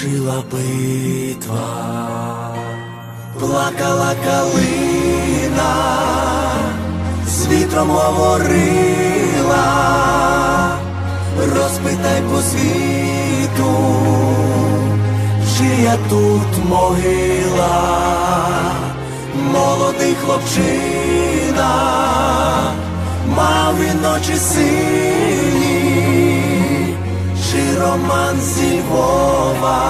залишила битва, плакала калина, з вітром говорила, розпитай по світу, чия тут могила, молодий хлопчина, мав він очі сині чи Роман зі Львова,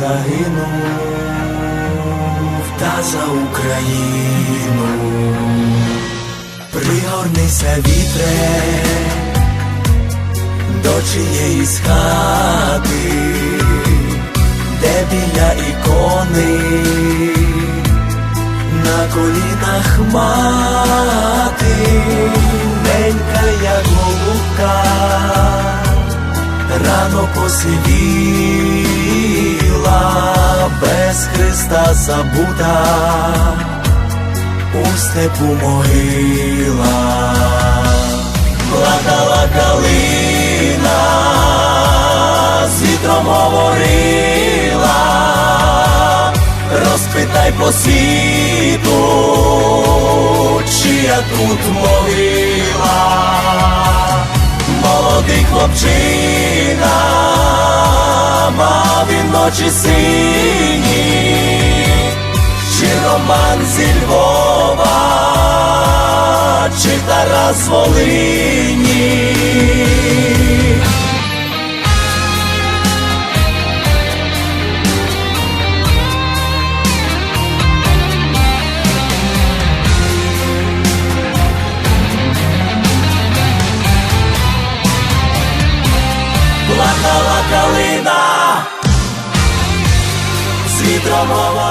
загинув та за Україну. Пригорнися вітре до чиєїсь хати, де біля ікони на колінах мати, ненька як голубка, рано посивіла, без Христа забута, у степу могила, плакала калина, з вітром говорила. Розпитай по світу, чия тут могила, молодий хлопчина, мав він ночі сині, чи Роман зі Львова, чи Тарас Волині. плакала калина, з вітром говорила.